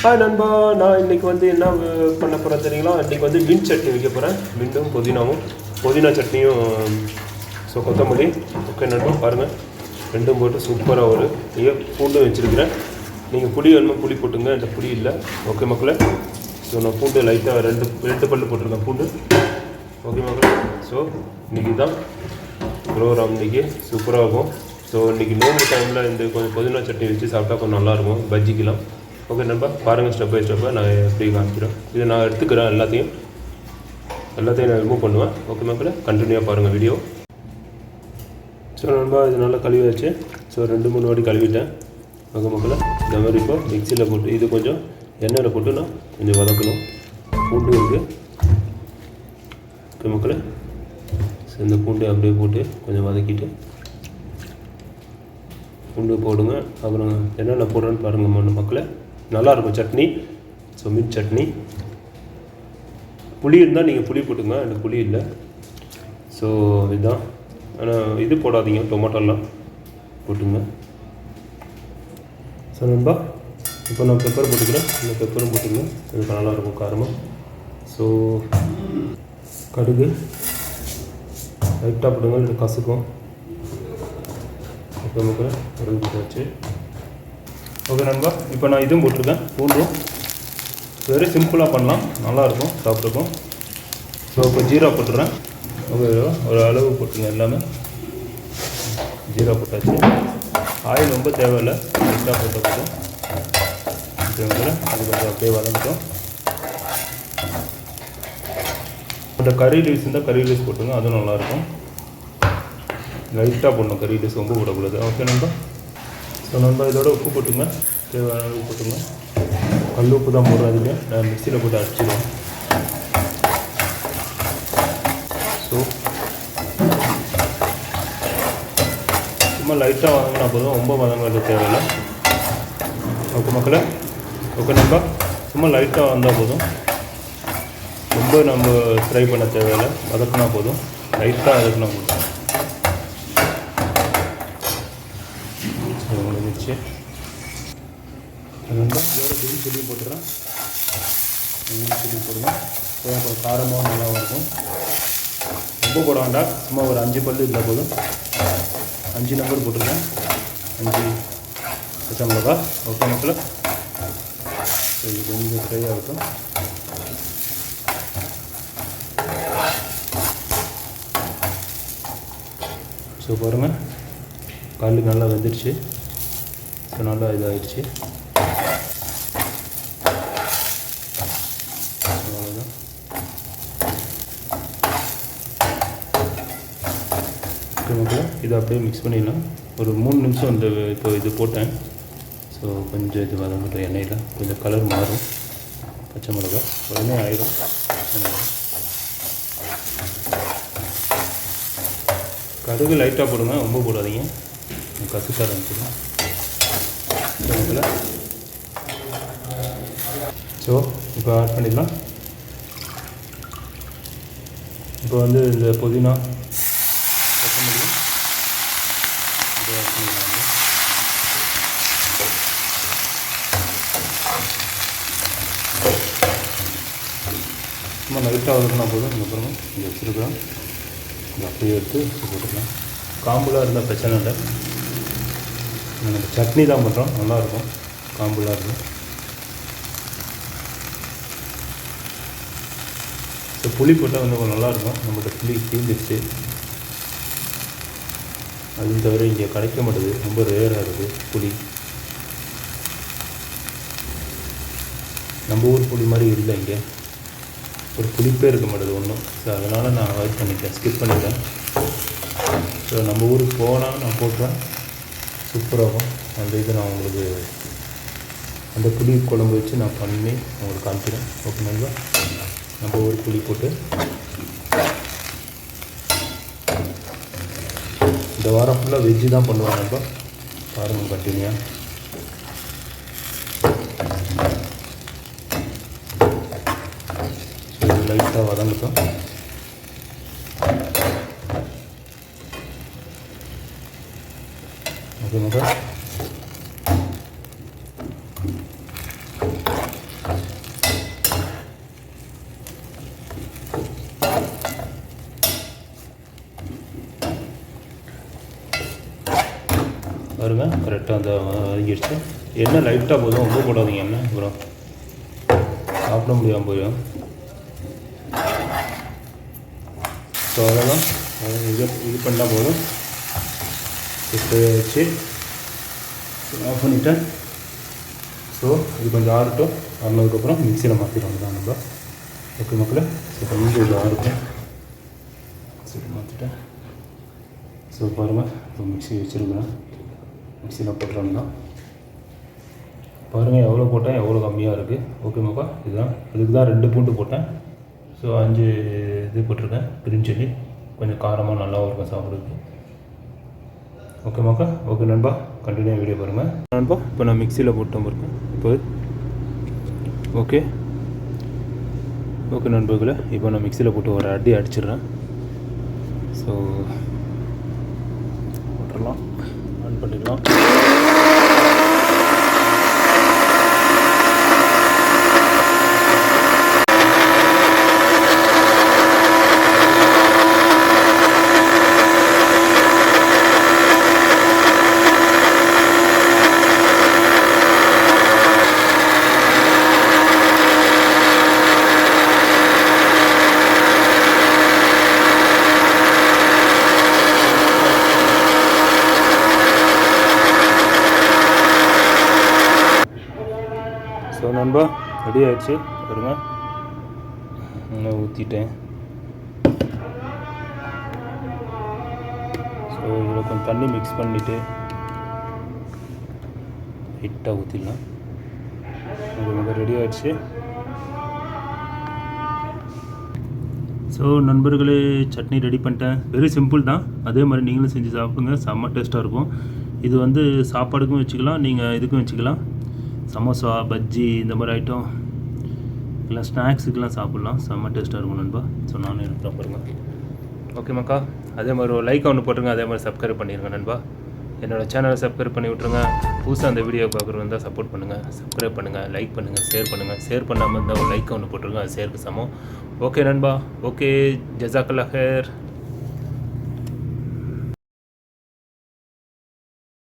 Hi நண்பா. நான் இன்னைக்கு வந்து என்ன பண்ண போகிறேன் தெரியுங்களா? இன்றைக்கி வந்து மின் சட்னி வைக்க போகிறேன் மின்னும் புதினாவும் புதினா சட்னியும் ஸோ கொத்தமல்லி. ஓகே நண்பா பாருங்கள் ரெண்டும் போட்டு சூப்பராக ஒரு ஐயோ பூண்டும் வச்சுருக்கிறேன். நீங்கள் புளி வேணுமா புளி போட்டுங்க. இந்த புளி இல்லை. ஓகே மக்களே. ஸோ நான் பூண்டு லைட்டாக ரெண்டு ரெண்டு பல்லு போட்டிருக்கேன் பூண்டு. ஓகே மக்களே. ஸோ இன்னைக்கு தான் ப்ரோக்ராம் இன்றைக்கி சூப்பராக இருக்கும். ஸோ இன்றைக்கி நோம்பு டைமில் இந்த கொஞ்சம் புதினா சட்னி வச்சு சாப்பிட்டா கொஞ்சம் நல்லாயிருக்கும் பஜ்ஜிக்கெலாம். ஓகே நண்பா. பாருங்கள் ஸ்டெப் பை ஸ்டெப்பாக நான் எப்படி காமிக்கிறேன். இதை நான் எடுத்துக்கிறேன் எல்லாத்தையும். எல்லாத்தையும் நான் ரிமூவ் பண்ணுவேன். ஓகே மக்களே கண்டினியூவாக பாருங்கள் வீடியோ ஸோ நண்பா இது நல்லா கழுவியாச்சு. ஸோ ரெண்டு மூணு வாட்டி கழுவிட்டேன். ஓகே மக்களே இந்த மாதிரி இப்போ மிக்சியில் போட்டு இது கொஞ்சம் எண்ணெயில் போட்டு நான் கொஞ்சம் வதக்கணும். பூண்டு இருக்குது ஓகே மக்களே. ஸோ இந்த பூண்டு அப்படியே போட்டு கொஞ்சம் வதக்கிட்டு பூண்டு போடுங்க. அப்புறம் என்னென்ன போடுறேன்னு பாருங்கள் மண்ணு மக்களை. நல்லாயிருக்கும் சட்னி. ஸோ மின் சட்னி. புளி இருந்தால் நீங்கள் புளி போட்டுங்க. எனக்கு புளி இல்லை. ஸோ இதுதான். ஆனால் இது போடாதீங்க. டொமேட்டோலாம் போட்டுங்க. ஸோ நண்பா இப்போ நான் பெப்பர் போட்டுக்கிறேன். இந்த பெப்பரும் போட்டுங்க. இதுக்கு நல்லாயிருக்கும் காரமாக ஸோ கடுகு. லைட்டாக போடுங்க. இது கசக்கும். ஓகே ஓகே கடுகு போட்டாச்சு. ஓகே நண்பா இப்போ நான் இதுவும் போட்டிருக்கேன். பூண்டும் வெரி சிம்பிளாக பண்ணலாம். நல்லாயிருக்கும் சாப்பிட்ருக்கும் ஸோ இப்போ ஜீரா போட்டுறேன். ஓகே ஒரு அளவு போட்டுருங்க எல்லாமே. ஜீரா போட்டாச்சு. ஆயில் ரொம்ப தேவையில்லை. லைட்டாக போட்ட போதும். ஓகேங்களா அது கொஞ்சம் அப்படியே வளர்ந்துட்டோம் இந்த கறி லீவ்ஸ் இருந்தால் கறி லீவ்ஸ் போட்டுங்க. அதுவும் நல்லாயிருக்கும். லைட்டாக போடணும் கறி லீவ்ஸ் ரொம்ப போடக்கூடாது. ஓகே நண்பா? ஸோ நம்ம இதோட உப்பு போட்டுங்க. தேவையான உப்பு போட்டுங்க. கல் உப்பு தான் போடுறதுங்க. அதுக்கு நான் மிக்சியில் போட்டு அடிச்சிடுவேன் ஸோ சும்மா லைட்டாக வதங்கினா போதும். ரொம்ப வதங்க தேவையில்லை. ஓகே மக்களை. ஓகே நம்ம சும்மா லைட்டாக வந்தால் போதும். ரொம்ப நம்ம ஃப்ரை பண்ண தேவையில்லை. வதக்குனா போதும். லைட்டாக வதக்குனா போதும். ஸோ இதோட பிரி சொல்லி போட்டுறேன். சொல்லி போடுங்க கொஞ்சம் காரமாகவும் நல்லா இருக்கும். ரொம்ப போட வேண்டாம். சும்மா ஒரு அஞ்சு பல்லு இருந்தால் போதும். அஞ்சு நம்பர் போட்டிருக்கேன். அஞ்சு பச்சை மிளகா. ஓகே மக்கள். ஸோ இது கொஞ்சம் ஃப்ரை ஆகட்டும். ஸோ பாருங்கள் கல் நல்லா வெந்துடுச்சு இப்போ நல்லா இதாகிடுச்சு அவ்வளோதான் இதை அப்படியே மிக்ஸ் பண்ணிடலாம். ஒரு மூணு நிமிஷம் இந்த இப்போ இது போட்டேன். ஸோ கொஞ்சம் இது வதங்கட்டும் எண்ணெயில். கொஞ்சம் கலர் மாறும். பச்சை மிளகா. உடனே ஆயிடும் கடுகு லைட்டாக போடுங்க ரொம்ப போடாதீங்க. கசுக்க ஆரம்பிச்சிடும் ஓகேங்களா ஸோ இப்போ ஆட் பண்ணிடலாம். இப்போ வந்து இந்த புதினா கொத்தமல்லி இதை add பண்ணிடலாம் சும்மா லைட்டாக வதக்கினா போதும். அதுக்கப்புறம் இங்கே வச்சுருக்கிறோம் அப்படியே எடுத்து போட்டுக்கலாம். காம்புலாம் இருந்தால் பிரச்சனை இல்லை. நம்ம சட்னி தான் பண்ணுறோம் நல்லாயிருக்கும். காம்புலாம் இருக்கும். ஸோ புளி போட்டால் வந்து கொஞ்சம் நல்லாயிருக்கும். நம்மகிட்ட புளி தீந்துருச்சு. அது தவிர இங்கே கிடைக்க மாட்டேது. ரொம்ப ரேராக இருக்குது புளி. நம்ம ஊர் புளி மாதிரி இல்லை இங்கே. ஒரு புளிப்பே இருக்க மாட்டேது ஒன்றும். ஸோ அதனால் நான் அவாய்ட் பண்ணிட்டேன். ஸ்கிப் பண்ணிட்டேன். ஸோ நம்ம ஊருக்கு போனால் நான் போட்டுறேன் சூப்பராகும். அந்த இது நான் உங்களுக்கு அந்த புளி குழம்பு வச்சு நான் பண்ணி உங்களுக்கு காமிக்கிறேன். ஓகே நண்பா நம்ம ஒரு புளி போட்டு இந்த வாரம் ஃபுல்லாக வெஜ்ஜு தான் பண்ணுவாங்க நம்ம பாருங்கள் கண்டினியூ லைட்டாக வதங்கட்டும். মতো வருங்க கரெக்டாக அந்த வதங்கிடுச்சு எண்ணெய் லைட்டாக போதும்? ரொம்ப போடாதீங்க எண்ணெய் அப்புறம் சாப்பிட முடியாமல் போயிடும். ஸோ அதெல்லாம் இது இது பண்ணால் போதும். இப்போ வச்சு ஆஃப் பண்ணிவிட்டேன் ஸோ இது கொஞ்சம் ஆறட்டும். ஆறினதுக்கப்புறம் மிக்சியில் மாற்றிடுவாங்க தான் நம்ம. ஓகே மக்களே. ஸோ கொஞ்சம் இது ஆறட்டும். சரி மாற்றிட்டேன் ஸோ பாருங்கள் இப்போ மிக்ஸி வச்சுருக்கிறேன். மிக்சியில் போட்டுறோம் பாருங்கள் எவ்வளோ போட்டேன்? எவ்வளோ கம்மியாக இருக்குது ஓகே மக்கா? இதுதான். இதுக்கு தான் ரெண்டு பூண்டு போட்டேன். ஸோ அஞ்சு இது போட்டிருக்கேன். Green chilli. கொஞ்சம் காரமாக நல்லாவும் இருக்கும் சாப்பிட்றதுக்கு. ஓகேமாக்கா ஓகே நண்பா கண்டினியூ வீடியோ பாருங்கள் நண்பா இப்போ நான் மிக்சியில் போட்டோம் இருக்கேன் இப்போ ஓகே. ஓகே நண்பர்களே இப்போ நான் மிக்சியில் போட்டு ஒரு அடி அடிச்சிடுறேன். ஸோ போட்டுடலாம். ஆன் பண்ணிடலாம். ஸோ நண்பா ரெடி ஆயிடுச்சு. பாருங்க. நான் ஊற்றிட்டேன் ஸோ இதில் கொஞ்சம் தண்ணி மிக்ஸ் பண்ணிவிட்டு ஹிட்டாக ஊற்றிடலாம் உங்களுக்கு ரெடி ஆயிடுச்சு. ஸோ நண்பர்களே சட்னி ரெடி பண்ணிட்டேன். வெரி சிம்பிள் தான். அதே மாதிரி நீங்களும் செஞ்சு சாப்பிடுங்க. செம்ம டேஸ்ட்டாக இருக்கும். இது வந்து சாப்பாடுக்கும் வச்சுக்கலாம். நீங்கள் இதுக்கும் வச்சுக்கலாம். சமோசா பஜ்ஜி இந்த மாதிரி ஐட்டம் இல்லை ஸ்நாக்ஸுக்கெலாம் சாப்பிட்லாம். செம்ம டேஸ்ட்டாக இருக்கும் நண்பா. ஸோ நானும் எடுத்துகிறேன் பாருங்கள் ஓகே மக்கா. அதே மாதிரி ஒரு லைக் ஒன்று போட்டுருங்க. அதே மாதிரி சப்ஸ்கிரைப் பண்ணிடுங்க நண்பா. என்னோடய சேனலை சப்ஸ்கிரைப் பண்ணி விட்ருங்க புதுசாக அந்த வீடியோ பார்க்குறது இருந்தால் சப்போர்ட் பண்ணுங்கள் சப்ஸ்கிரைப் பண்ணுங்கள் லைக் பண்ணுங்கள் ஷேர் பண்ணுங்கள் ஷேர் பண்ணாமல் இருந்தால் ஒரு லைக் ஒன்று போட்டுருங்க. அது ஷேருக்கு சமம். ஓகே நண்பா. Okay ஜசாக்கல்லா hair